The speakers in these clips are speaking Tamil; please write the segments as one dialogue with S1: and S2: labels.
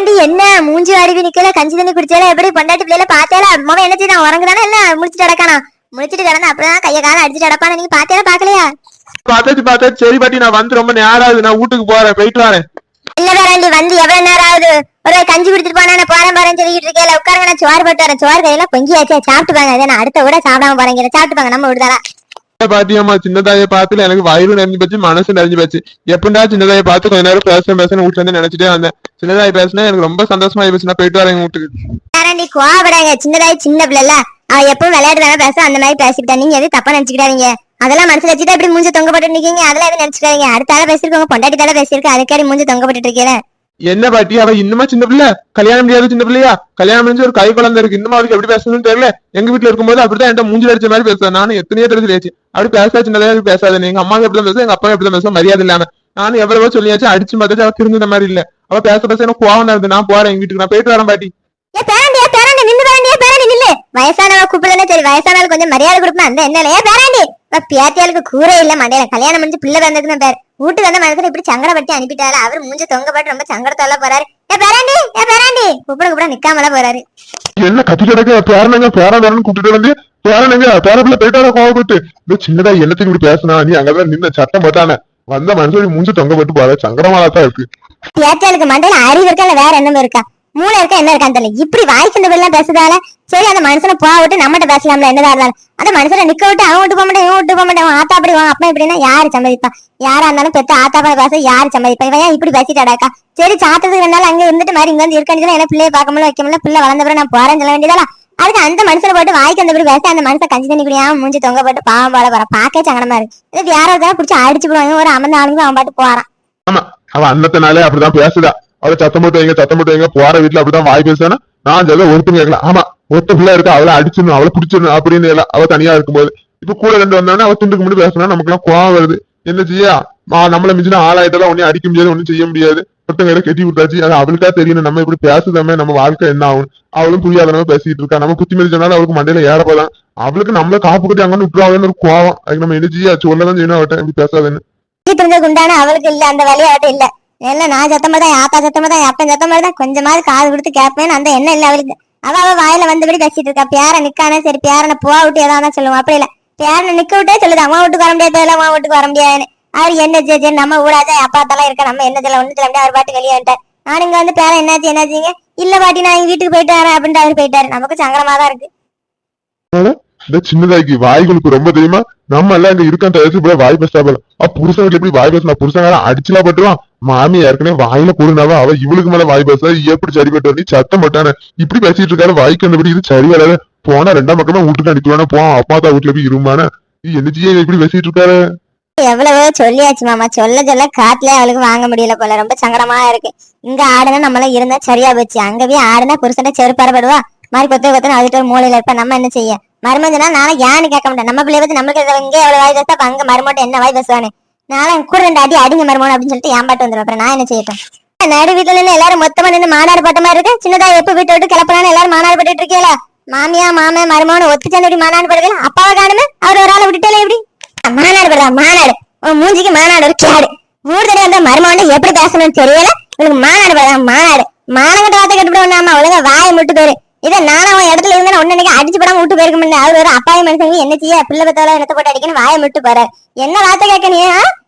S1: பேராண்டி என்ன? மூஞ்சி அருவி நிக்கல கஞ்சி தண்ணி குடிச்சால எப்படி பொண்டாட்டி பிள்ளைல பார்த்தால மகன் என்ன செய்தான்? உறங்குதானே என்ன? முடிச்சிட்டு அடக்கானா முடிச்சிட்டு கிடந்தா அப்படிதான் கைய கால அடிச்சிட்டு அடப்பான நீங்க பாத்தியால பாக்கலையா
S2: பார்த்தாச்சு பார்த்தாச்சு. சரி பாட்டி நான் வந்து ரொம்ப நேரம் ஆகுது. நான் வீட்டுக்கு போறேன். போயிட்டு வரேன்.
S1: இல்ல பேராண்டி வந்து எவ்வளவு நேரம் ஆகுது? ஒரு கஞ்சி குடிச்சிட்டு போனா நான் போறேன் போறேன் சொல்லிட்டு இருக்கேன் உட்காருங்க நான் சோறு போட்டு வரேன். சோறு கையில பொங்கியாச்சே சாப்பிட்டு பாங்க நான் அடுத்த கூட சாப்பிடாம போறேன். சாப்பிட்டு பாங்க நம்ம விடுதாரா
S2: பாத்தியம்மா சின்னதாய பார்த்துல எனக்கு வயிறு நிறைஞ்சு போச்சு மனசு நிறைஞ்சு போச்சு எப்படா சின்னதாய பார்த்து கொஞ்ச நேரம் பேச பேசணும் வீட்டுல இருந்து நினைச்சிட்டே வந்தேன் சின்னதாய பேசினா எனக்கு ரொம்ப சந்தோஷமா போச்சு நான் போயிட்டு வரேன் வீட்டுக்கு
S1: நீ கோவப்படாங்க சின்னதாய் சின்ன பிள்ளைல அவ எப்பவும் விளையாட்டு பேச அந்த மாதிரி பேசிக்கிட்டா நீங்க எதுவும் தப்பா நினைச்சுக்கிட்டாதீங்க அதெல்லாம் மனசுல வச்சுட்டு இப்படி மூஞ்சி தொங்க போட்டு நிக்கீங்க அதெல்லாம் எதுவும் நினைச்சுக்காதீங்க அடுத்த ஆள பேசிருக்கோங்க பொண்டாட்டி தால பேசிருக்கு அதுக்காடி மூஞ்சி தொங்க போட்டுட்டு இருக்கீங்க
S2: என்ன பாட்டி? அவ இன்னுமா சின்ன பிள்ளை? கல்யாணம் முடியாது சின்ன பிள்ளையா? கல்யாணம் முடிஞ்சு ஒரு கை குழந்தை இருக்கு. இன்னும் அவளுக்கு எப்படி பேசணும்னு தெரியல. எங்க வீட்டுல இருக்கும்போது அப்படிதான் என்கிட்ட மூஞ்சி அடிச்ச மாதிரி பேசுவேன். நானும் எத்தனையோ தடவை சொல்லியாச்சு. அப்படி பேசா சின்னதா பேசாத. எங்க அம்மா எப்படி பேசுவேன் எங்க அப்பா எப்படி பேசுவோம் மரியாதை இல்லாம. நானும் எவ்வளவோ சொல்லியாச்சு. அடிச்சு பார்த்தாச்சு அவ திருந்த மாதிரி இல்ல. அவ பேச பேச எனக்கு கோவம் இருந்து நான் போறேன் எங்க வீட்டுக்கு. நான் போயிட்டு வரேன் பாட்டி.
S1: வயசானவ கூப்பிடலன்னா சரி வயசானவளுக்கு கொஞ்சம் மரியாதை கொடுப்பேன். அந்த என்ன ஏ பேராண்டி. பேத்தியாளுக்கு கூரே இல்ல மண்டையில கல்யாணம் முடிஞ்சு பிள்ளை வந்ததுன்னு பேர். வீட்டுக்கு வந்த மனசுல இப்படி சங்கடப்பட்டு அனுப்பிட்டாரு அவர் மூஞ்ச தொங்கப்பட்டு ரொம்ப சங்கடத்தோட போறாரு. ஏ பேராண்டி ஏ பேராண்டி. கூப்பிட கூப்பிட நிக்காமல போறாரு.
S2: என்ன கத்தி கிடக்க? பேரனுங்க பேரன் பேரன் கூட்டிட்டு வந்து பேரனுங்க பேரப்புல போயிட்டார கோவப்பட்டு? இந்த சின்னதா என்னத்துக்கு இப்படி பேசினா நீ அங்கதான் நின்ன சட்டம் போட்டானே. வந்த மனுஷன் மூஞ்சி தொங்க போட்டு போற சங்கடமா தான் இருக்கு.
S1: பேத்தியாளுக்கு மண்டையில அறிவு இருக்கா இல்ல வேற என்னமோ இருக்கா? மூளை இருக்க என்ன இருக்கான்னு தெரியல. இப்படி வாய்க்கு இந்த எல்லாம் பேசுறதால சரி அந்த மனுஷனை போக விட்டு நம்மகிட்ட பேசலாம்ல என்னதா இருந்தாலும். அந்த மனுஷனை நிக்க விட்டு அவன் விட்டு போக மாட்டேன் இவன் விட்டு போக மாட்டேன் ஆத்தா அப்படி வாங்க அப்பா இப்படின்னா யாரு சம்மதிப்பா யாரா இருந்தாலும் பெத்த ஆத்தா அப்பா பேச யாரு சம்மதிப்பா இவன் ஏன் இப்படி பேசிட்டாடாக்கா சரி சாத்ததுக்கு வேணாலும் அங்க இருந்துட்டு மாதிரி இங்க வந்து இருக்கான்னு என்ன பிள்ளைய பார்க்க முடியல வைக்க முடியல பிள்ளை வளர்ந்த பிறகு நான் போறேன்னு சொல்ல வேண்டியதால. அதுக்கு அந்த மனுஷனை போட்டு வாய்க்கு அந்த பேச அந்த மனுஷன் கஞ்சி தண்ணி குடியாம மூஞ்சி தொங்க போட்டு பாவம் போல போறான். பாக்கே சங்கடமா இருக்கு. இது தான் பிடிச்சி அடிச்சு போடுவாங்க ஒரு அமர்ந்த ஆளுங்க அவன் பாட்டு போறான்.
S2: ஆமா அவ அன்னத்தினாலே அப்படிதான் பேசுதா. அவளை சத்தம் போட்டு வைங்க சத்தம் போட்டு வைங்க போற வீட்டுல அப்படிதான் வாய் பேசுனா நான் சொல்ல ஒருத்தங்க கேட்கலாம் ஆமா ஒருத்த பிள்ளை இருக்கா அவளை அடிச்சிடணும் அவளை பிடிச்சிடணும் அப்படின்னு எல்லாம் அவ தனியா இருக்கும்போது. இப்ப கூட ரெண்டு வந்தானே அவ துண்டுக்கு முன்னாடி பேசினா நமக்கு எல்லாம் கோவம் வருது. என்ன செய்யா? மா நம்மள மிஞ்சின ஆளாயிட்டெல்லாம் ஒன்னும் அடிக்க முடியாது ஒன்னும் செய்ய முடியாது. ஒருத்தங்க கையில கட்டி விட்டாச்சு அது அவளுக்கா தெரியணும். நம்ம இப்படி பேசுதாமே நம்ம வாழ்க்கை என்ன ஆகும்? அவளும் புரியாதனமா பேசிட்டு இருக்கா. நம்ம குத்தி மதிச்சனால அவளுக்கு மண்டையில ஏறப்போதான் அவளுக்கு நம்மள காப்பு கட்டி அங்கன்னு விட்டுருவாங்கன்னு ஒரு கோவம். அதுக்கு நம்ம என்ன செய்யா? சொல்லதான் செய்யணும் அவட்ட இப்படி பேசாதுன்னு.
S1: தெரிஞ்ச குண்டான? அவளுக்கு இல்ல அந்த விளையாட்டு இல்ல. இல்ல நான் சத்தமா தான் ஆத்தா சத்தமா தான் அப்பன் சத்தமா தான் கொஞ்சமாவது காது கொடுத்து கேட்பேன் அந்த எண்ணம் இல்ல அவளுக்கு. அவ அவ வாயில வந்தபடி பேசிட்டு இருக்கா. பேர நிக்கானே சரி பேரனை போக விட்டு ஏதாவது சொல்லுவோம். அப்படி இல்ல. பேரனை நிக்க விட்டே சொல்லுது. அவன் வீட்டுக்கு வர முடியாது இல்ல அவன் வீட்டுக்கு வர முடியாதுன்னு. அவர் என்ன ஜே ஜே நம்ம ஊடாச்சா அப்பா தலாம் இருக்க நம்ம என்ன சொல்ல ஒண்ணு சொல்ல முடியாது. அவர் பாட்டு வெளியே வந்துட்டார். நான் இங்க வந்து பேரன் என்னாச்சு என்னாச்சுங்க? இல்ல பாட்டி நான் எங்க வீட்டுக்கு போயிட்டு வரேன் அப்படின்ட்டு அவர் போயிட்டாரு. நமக்கு சங்கடமா தான் இருக்கு.
S2: இந்த சின்னதாய்க்கு வாய்களுக்கு ரொம்ப தெரியுமா? நம்ம எல்லாம் இங்க இருக்க தயச்சு போல வாய் பேசா புருஷன் எப்படி வாய் பேசினா? புருஷன் அடிச்சுலாம் பட்டுருவான். மாமி ஏற்கனவே வாயில கூடுனாவா? அவ இவளுக்கு மேல வாய் பேச எப்படி சரி பெற்று நீ சத்தம் போட்டானே. இப்படி பேசிட்டு இருக்காரு. வாய்க்கு கண்டுபிடி இது சரி வராது. போனா ரெண்டாம் பக்கமா வீட்டுக்கு அனுப்பிடுவானே. போ அப்பா தான் வீட்டுல போய் இருமானே நீ இப்படி பேசிட்டு இருக்காரு?
S1: எவ்வளவோ சொல்லியாச்சு மாமா. சொல்ல சொல்ல காட்டுல அவளுக்கு வாங்க முடியல போல. ரொம்ப சங்கடமா இருக்கு. இங்க ஆடுனா நம்மள இருந்தா சரியா போச்சு. அங்க போய் ஆடுனா புருஷன் செருப்பாரப்படுவா மாதிரி கொத்த கொத்தன அதுட்டு மூலையில இருப்ப. நம்ம என்ன செய்ய? மருமஞ்சனா நானும் ஏன்னு கேட்க மாட்டேன். நம்ம பிள்ளைய பத்தி நம்மளுக்கு இங்க இங்கே எவ்வளவு வாய் பேசா? அங்க மருமட்டும் என்ன வாய் பேசுவானு நானும் கூட ரெண்டு அடி அடிங்க மருமோன் அப்படின்னு சொல்லிட்டு ஏன் வந்துடும் அப்புறம் நான் என்ன செய்யட்டும்? நடு வீட்டுல நின்று எல்லாரும் மொத்தமா நின்று மாநாடு போட்ட மாதிரி இருக்கு. சின்னதா எப்ப வீட்டை விட்டு கிளப்பலான்னு எல்லாரும் மாநாடு போட்டுட்டு இருக்கீங்களா? மாமியா மாமே மருமோன்னு ஒத்து சேர்ந்து இப்படி மாநாடு போடுறது அப்பாவை காணுமே அவர் ஒரு ஆளை விட்டுட்டே எப்படி? மாநாடு போடுறா மாநாடு. உன் மூஞ்சிக்கு மாநாடு ஒரு கேடு. ஊர் தடவை அந்த மருமகன் எப்படி பேசணும்னு தெரியல. உனக்கு மாநாடு போடுறா மாநாடு. மானங்கட்ட வார்த்தை கட்டுப்பட ஒண்ணாம ஒழுங்கா வாயை முட்டு போயிரு இதை நானும் அவன் இடத்துல இருந்தா ஒன்னு அடிச்சு படம் விட்டு போயிருக்க முடியாது அவர் ஒரு அப்பாவி மனுஷங்க என்ன செய்ய? பிள்ளை பத்தவள இடத்த போட்டு அடிக்கணும்? வாயை முட்டு போறாரு. என்ன வார்த்தை கேட்க நீ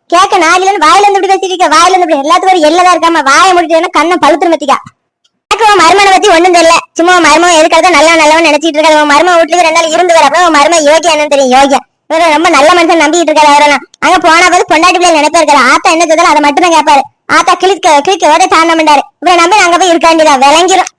S1: கேட்க நாளில வாயில இருந்து இப்படி பேசிட்டு இருக்க வாயில இருந்து இப்படி எல்லாத்துக்கும் எல்லதான் எல்லதா இருக்காம வாயை முடிச்சதுன்னா கண்ணை பழுத்து மத்திக்கா. எனக்கு உன் மருமனை பத்தி ஒண்ணும் தெரியல. சும்மா உன் மருமன் எதுக்காக நல்லா நல்லவன் நினைச்சிட்டு இருக்காது உன் மருமன் வீட்டுக்கு ரெண்டு நாள் இருந்து வர அப்புறம் உன் மருமன் யோகியா என்னன்னு தெரியும் யோகியா. இவரு ரொம்ப நல்ல மனுஷன் நம்பிட்டு இருக்காரு அவரெல்லாம். அங்க போனா போது பொண்டாட்டி பிள்ளை நினைப்பா இருக்காரு. ஆத்தா என்ன சொல்றாலும் அதை மட்டும் தான் கேட்பாரு. ஆத்தா கிளிக்க கிளிக்க வேற தாண்ட மாட்டாரு. இவரை நம்பி அங்க போய் இருக்காண்டிதா விளங்கிரும்.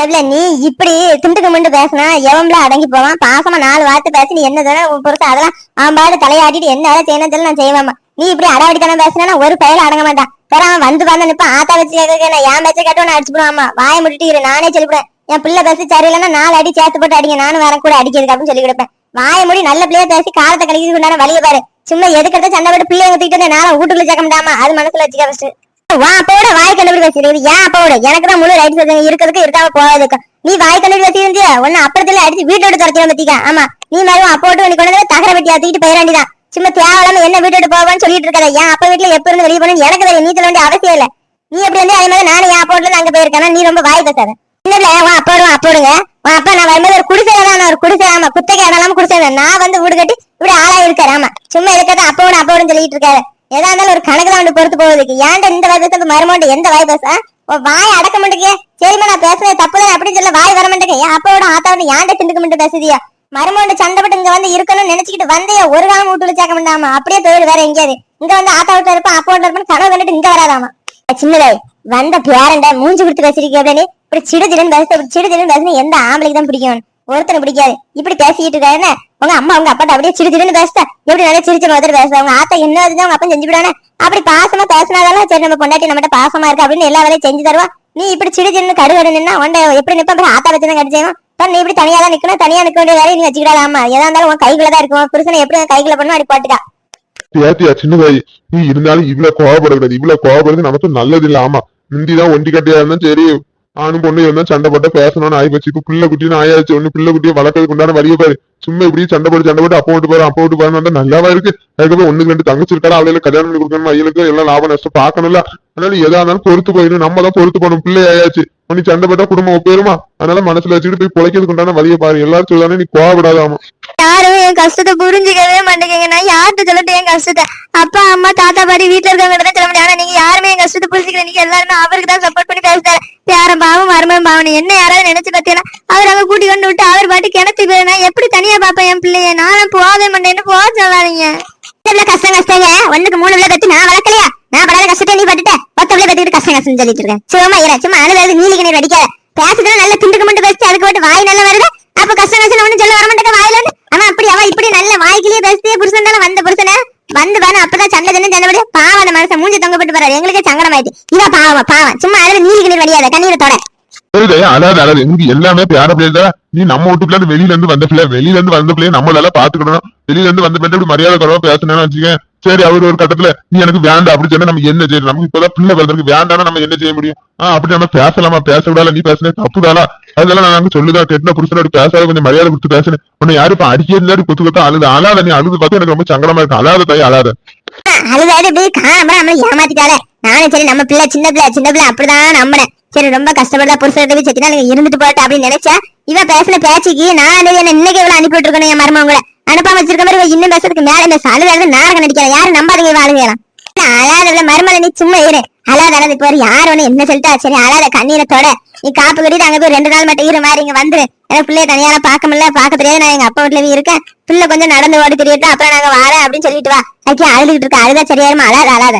S1: எவ்வளவு நீ இப்படி துண்டுக்கு முண்டு பேசினா எவன்ல அடங்கி போவான்? பாசமா நாலு வார்த்தை பேசி நீ என்ன தானே உன் பொறுத்து அதெல்லாம் அவன் பாடு தலையாட்டிட்டு என்ன வேலை செய்யணும் நான் செய்வாமா நீ இப்படி அடாவடித்தனம் பேசினா ஒரு பயில அடங்க மாட்டான் வேற அவன் வந்து வந்து நிப்ப ஆத்தா வச்சு கேட்க என் பேச்ச கேட்டு அடிச்சு போடுவாமா வாய முட்டிட்டு இரு நானே சொல்லிவிடுவேன் என் பிள்ளை பேசி சரியில்லைன்னா நாலு அடி சேர்த்து போட்டு அடிங்க. நானும் வேற கூட அடிக்கிறதுக்கு அப்படின்னு சொல்லி கொடுப்பேன். வாய முடி நல்ல பிள்ளைய பேசி காலத்தை கழிக்கிறது உண்டான வழியை பாரு. சும்மா எதுக்கிறத சண்டை போட்டு பிள்ளைங்க தூக்கிட்டு வந்து நானும் வீட்டுக்குள்ள சேர்க்க முடியாமா அது மனசுல வச்சுக்க ஃபர்ஸ்ட் வா அப்போட வாய் கண்டுபிடி பேசுறது ஏன் அப்போட எனக்கு தான் முழு ரைட் இருக்கிறதுக்கு இருக்காம. போகாதுக்கு நீ வாய் கண்டுபிடி பேசியிருந்தியா உன்ன அப்புறத்துல அடிச்சு வீட்டோட துரத்தியா பத்திக்கா. ஆமா. நீ மாதிரி அப்போட்டு நீ கொண்டு வந்து தகர வெட்டி தூக்கிட்டு போயிடாண்டிதான் சும்மா தேவையில்லாம என்ன வீட்டு போவான்னு சொல்லிட்டு இருக்காத. ஏன் அப்ப வீட்டுல எப்ப இருந்து வெளியே போகணும் எனக்கு தெரியும். நீ சொல்ல வேண்டிய அவசியம் இல்ல. நீ எப்படி வந்து அதே மாதிரி நானும் என் அப்பா வீட்டுல அங்க போயிருக்கேன் நீ ரொம்ப வாய் பேசாத. இல்ல உன் அப்பா விடுவோம் அப்போடுங்க உன் அப்பா நான் வரும்போது ஒரு குடிசையில தான். ஒரு குடிசை ஆமா குத்தகை இடம் குடிசை நான் வந்து வீடு கட்டி இப்படி ஆளா இருக்காரு. ஆமா. சும்மா இருக்கதான் அப்பா விட அப்பா சொல்லிட்டு இருக்காரு. எதா இருந்தாலும் ஒரு கணக்கு தான் வந்து பொறுத்து போகுதுக்கு ஏன்டா இந்த வாய் மருமோண்டு எந்த வாய் பேச? வாய் அடக்க மாட்டேங்க. சரிம்மா நான் பேசுறது தப்பு தான். அப்படின்னு சொல்ல வாய் வர மாட்டேங்க. என் அப்பாவோட ஆத்தாவோட ஏன்டா திண்டுக்க மட்டும் பேசுதியா? மருமோண்டு சண்டைப்பட்டு இங்க வந்து இருக்கணும்னு நினைச்சுக்கிட்டு வந்தே ஒரு காலம் வீட்டுல சேர்க்க மாட்டாமா? அப்படியே போயிடு வேற எங்கேயாவது இங்க வந்து ஆத்தா வீட்டுல இருப்பான் அப்பா வீட்டுல இருப்பான் கனவு கண்டுட்டு இங்க வராதாமா? சின்னதாய் வந்த பேரண்ட மூஞ்சி கொடுத்து பேசிருக்கீங்க அப்படின்னு இப்படி சிடு பேச இப்படி சிடு பேசுனா எந்த ஆம்பளைக்கு தான் பிடிக்கும்? ஒருத்தனை பிடிக்காது. இப்படி பேசிக்கிட்டு இருக்காருன்னு உங்க அம்மா உங்க அப்பாட்ட அப்படியே சிடு பேசுதா? எப்படி நல்லா சிரிச்ச மாதிரி பேச உங்க ஆத்தா என்ன அதுதான் உங்க அப்பா செஞ்சு விடானே அப்படி பாசமா பேசினாதாலும் சரி நம்ம பொண்டாட்டி நம்மகிட்ட பாசமா இருக்கு அப்படின்னு எல்லா வேலையும் செஞ்சு தருவா? நீ இப்படி சிடு சிடுன்னு கடுகடு நின்னா எப்படி நிப்ப? அப்புறம் ஆத்தா பத்தி தான் கடிச்சேன் நீ இப்படி தனியா தான் நிக்கணும் தனியா நிக்க வேண்டிய வேலையை நீ வச்சுக்கிடாத ஆமா எதா இருந்தாலும் உன் கைக்குள்ள தான் இருக்கும். புருஷனை எப்படி உன் கைக்குள்ள பண்ணும் அப்படி பாட்டுக்கா.
S2: ஏத்தியா சின்ன பாய் நீ இருந்தாலும் இவ்வளவு கோவப்படக்கூடாது. இவ்வளவு கோவப்படுறது நமக்கு நல்லது இல்ல ஆமா. முந்திதான் ஒண்டி கட்டையா இருந்தா சரி ஆணும் பொண்ணு இருந்தா சண்டை போட்டு பேசணும்னு ஆயிப்போச்சு போச்சு. இப்ப பிள்ளை குட்டின்னு ஆயாச்சு. ஒண்ணு பிள்ளை குட்டியை வளர்க்கறதுக்கு உண்டான வழிய பாரு. சும்மா இப்படி சண்டை போட்டு சண்டை போட்டு அப்போ விட்டு போறேன் அப்போ விட்டு போறேன் நல்லாவா இருக்கு. அதுக்கப்புறம் ஒண்ணுக்கு ரெண்டு தங்கச்சி இருக்காரு அவளையில கல்யாணம் பண்ணி கொடுக்கணும் ஐயலுக்கு எல்லாம் லாபம் நஷ்டம் பாக்கணும்ல அதனால எதா இருந்தாலும் பொறுத்து போயிடும் நம்ம தான் பொறுத்து போகணும். பிள்ளை ஆயாச்சு. நீ சண்டை போட்டா குடும்பம் போயிருமா அதனால மனசுல வச்சுக்கிட்டு போய் பிழைக்கிறதுக்கு உண்டான வழிய பாரு. எல்லாரும் சொல்லானே நீ கோவப்படாதாமா
S1: யாரும் என் கஷ்டத்தை புரிஞ்சுக்கவே மாட்டேங்க நான் யார்கிட்ட சொல்லட்டு என் கஷ்டத்தை? அப்பா அம்மா தாத்தா பாட்டி வீட்டுல இருக்கவங்க தான் சொல்ல முடியும். ஆனா நீங்க யாருமே என் கஷ்டத்தை புரிஞ்சுக்கல. நீங்க எல்லாருமே அவருக்கு தான் சப்போர்ட் பண்ணி பேசுறாரு பேரன் பாவம் மருமன் பாவம் என்ன யாராவது நினைச்சு பார்த்தீங்கன்னா அவர் அங்க கூட்டி கொண்டு விட்டு அவர் பாட்டு கிணத்து போயிருந்தா எப்படி தனியா பாப்பேன் என் பிள்ளைய? நானும் போகவே மாட்டேன்னு போக சொல்லாதீங்க. கஷ்டம் கஷ்டங்க? ஒண்ணுக்கு மூணு பிள்ளை பத்தி நான் வளர்க்கலையா? நான் படாத கஷ்டத்தை நீ பட்டுட்ட. பத்து பிள்ளை பத்திட்டு கஷ்டம் கஷ்டம் சொல்லிட்டு இருக்கேன். சும்மா இரு சும்மா அழுது நீலி கிணறு அடிக்காத பேசுறது நல்ல திண்டுக்கு மட்டும் பேசி அதுக்கு மட்டும் வாய் நல்லா வருது. அப்ப கஷ்டம் கஷ்டம் ஒண்ணு சொல்ல வர மாட்டேங்க வாயில இருந்து. ஆனா அப்படி அவ இப்படி நல்ல வாய்க்கிலேயே பேசியே புருஷன் தானே வந்த புருஷன. வந்து பாரு அப்பதான் சண்டை தண்ணி சண்டை போட்டு பாவம் அந்த மனசை மூஞ்சி தொங்கப்பட்டு போறாரு. எங்களுக்கே சங்கடம் ஆயிட்டு இவ பாவம் பாவம். சும்மா அழுது நீலி கிணறு வழியாத கண்ணீரை தொட.
S2: சரி அழாத அழாது எங்க எனக்கு எல்லாமே பேர பிள்ளை நீ நம்ம வீட்டுக்குள்ள இருந்து வெளியில இருந்து வந்த பிள்ளை வெளியில இருந்து வந்த பிள்ளைய நம்மளால பாத்துக்கணும் வெளியில இருந்து வந்த பிள்ளை இப்படி மரியாதை குறவா பேசணும்னு வச்சுக்க சரி அவர் ஒரு கட்டத்துல நீ எனக்கு வேண்டாம். அப்படி சொன்னா நம்ம என்ன செய்யணும் நமக்கு இப்பதான் பிள்ளை பிறந்தருக்கு வேண்டாம்னா நம்ம என்ன செய்ய முடியும்? ஆஹ் அப்படி நம்ம பேசலாமா? பேசக்கூடாது நீ பேசுனே தப்புதாளா அதெல்லாம் நான் அங்க சொல்லுதான் கெட்டின புருஷனோட பேசாத கொஞ்சம் மரியாதை கொடுத்து பேசுனேன். உன்னை யாரும் இப்ப அடிக்கிறது கொத்து கொத்தா அழுது. அழாத நீ அழுது பார்த்து எனக்கு ரொம்ப சங்கடமா இருக்கு. அழாத தாய் அழாத.
S1: அழுதாது இப்படி காணாம நம்மள ஏமாத்திட்டாலே. நானும் சரி நம்ம பிள்ளை சின்ன பிள்ளை சின்ன பிள்ளை அப்படிதான் நம்பினேன். சரி ரொம்ப கஷ்டப்பட்டா புருஷத்தை போய் செத்தினா நீங்க இருந்துட்டு போட்டு அப்படின்னு நினைச்சா இவ பேசின பேச்சுக்கு நான் என்ன இன்னைக்கு இவ்வளவு அனுப்பி விட்டுருக்கணும் என் மருமவங்களை அனுப்பாம வச்சிருக்க மாதிரி இன்னும் பேசுறதுக்கு மேல பேச அழுதாது நாடகம் நடிக்கிறேன் யாரும் நம்பாதீங்க இவ அழுகலாம் அழாதவள மருமலை நீ சும்மா இரு. அழாத அழாத இப்போ யார் ஒண்ணு என்ன சொல்லிட்டா? சரி அழாத கண்ணீரை தொட. நீ காப்பு கட்டிட்டு அங்க போய் ரெண்டு நாள் மட்டும் இரு மாதிரி இங்க வந்துரு. எனக்கு பிள்ளைய தனியால பார்க்க முடியல. பார்க்க தெரியாது. நான் எங்க அப்பா வீட்டுல இருக்கேன். பிள்ளை கொஞ்சம் நடந்து ஓடி தெரியட்டும் அப்புறம் நாங்க வாரேன் அப்படின்னு சொல்லிட்டு வா. அக்கி அழுதுகிட்டு இருக்க. அழுதா சரியாயிருமா? அழாத அழாத.